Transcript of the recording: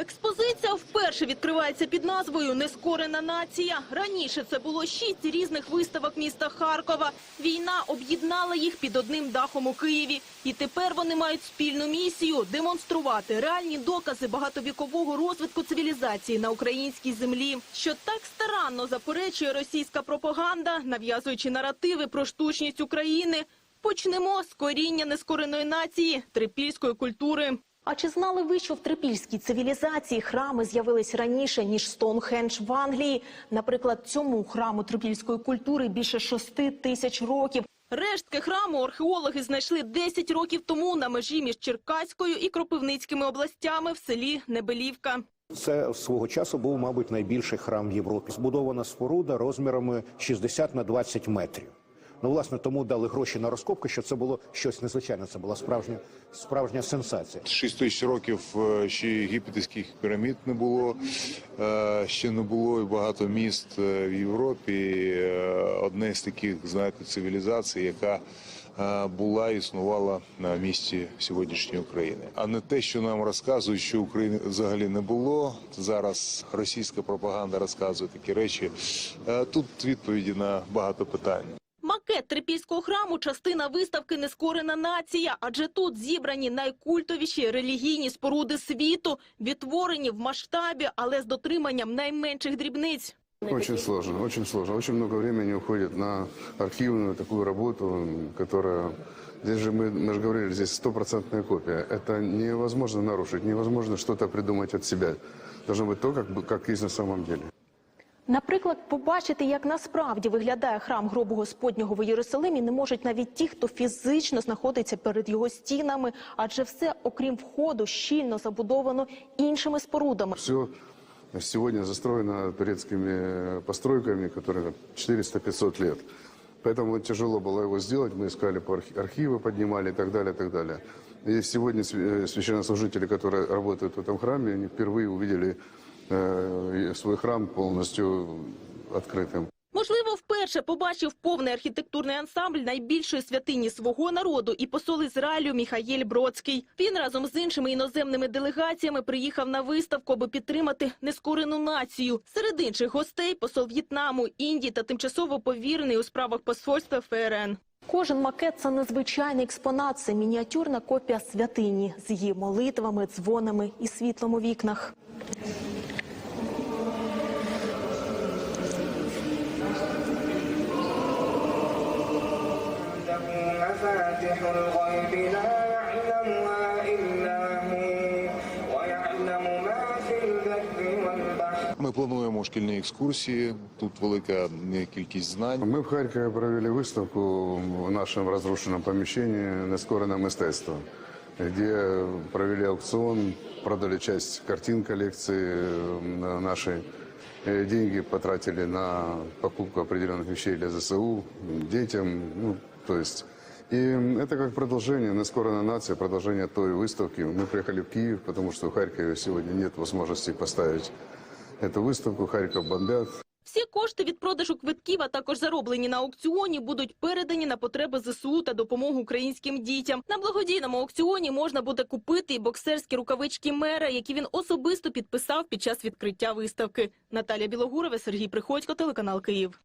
Експозиція вперше відкривається під назвою Нескорена нація. Раніше це було шість різних виставок міста Харкова. Війна об'єднала їх під одним дахом у Києві. І тепер вони мають спільну місію демонструвати реальні докази багатовікового розвитку цивілізації на українській землі, що так старанно заперечує російська пропаганда, нав'язуючи наративи про штучність України. Почнемо з коріння нескореної нації трипільської культури. А чи знали ви, що в трипільській цивілізації храми з'явились раніше, ніж Стоунхендж в Англії? Наприклад, цьому храму трипільської культури більше шести тисяч років. Рештки храму археологи знайшли 10 років тому на межі між Черкаською і Кропивницькими областями в селі Небелівка. Це свого часу був, мабуть, найбільший храм в Європі. Збудована споруда розмірами 60 на 20 метрів. Ну, власне, тому дали гроші на розкопки, що це було щось незвичайне. Це була справжня справжня сенсація. Шість тисяч років е, ще єгипетських пірамід не було, е, ще не було і багато міст е, в Європі. Одне з таких, знаєте, цивілізацій, яка була існувала на місці сьогоднішньої України. А не те, що нам розказують, що України взагалі не було. Зараз російська пропаганда розказує такі речі. Тут відповіді на багато питань Макет трипільського храму – частина виставки «Нескорена нація», адже тут зібрані найкультовіші релігійні споруди світу, відтворені в масштабі, але з дотриманням найменших дрібниць. Очень сложно, очень сложно. Очень много времени уходит на архивную такую работу, которая... Здесь же мы, мы же говорили, здесь стопроцентная копия. Это невозможно нарушить, невозможно что-то придумать от себя. Должно быть то, как, бы- как есть на самом деле. Наприклад, побачити, як насправді виглядає храм гробу Господнього в Єрусалимі, не можуть навіть ті, хто фізично знаходиться перед його стінами, адже все, окрім входу, щільно забудовано іншими спорудами. Все сегодня застроено турецкими постройками, которые там 400-500 лет. Поэтому тяжело было его сделать. Мы искали по архи- архивы, поднимали и так далее, и так далее. И сегодня свя- э, священнослужители, которые работают в этом храме, они впервые увидели э, свой храм полностью открытым. Можливо, вперше побачив повний архітектурний ансамбль найбільшої святині свого народу і посол Ізраїлю Міхаєль Бродський. Він разом з іншими іноземними делегаціями приїхав на виставку, аби підтримати нескорену націю. Серед інших гостей посол В'єтнаму, Індії та тимчасово повірений у справах посольства ФРН. Кожен макет це незвичайний експонат. Це мініатюрна копія святині з її молитвами, дзвонами і світлом у вікнах. Ми плануємо шкільні екскурсії. Тут велика е, кількість знань. Мы в Харькове провели выставку в нашем разрушенном помещении «Нескорене мистецтво», где провели аукцион, продали часть картин коллекции э, нашей. Э, Деньги потратили на покупку определенных вещей для ЗСУ, детям, ну, то есть... И это как продолжение «Нескорена нация», продолжение той выставки. Мы приехали в Киев, потому что в Харькове сегодня нет возможности поставить эту выставку. Харьков бомбят. Всі кошти від продажу квитків, а також зароблені на аукціоні, будуть передані на потреби ЗСУ та допомогу українським дітям. На благодійному аукціоні можна буде купити і боксерські рукавички мера, які він особисто підписав під час відкриття виставки. Наталія Білогурова, Сергій Приходько, телеканал Київ.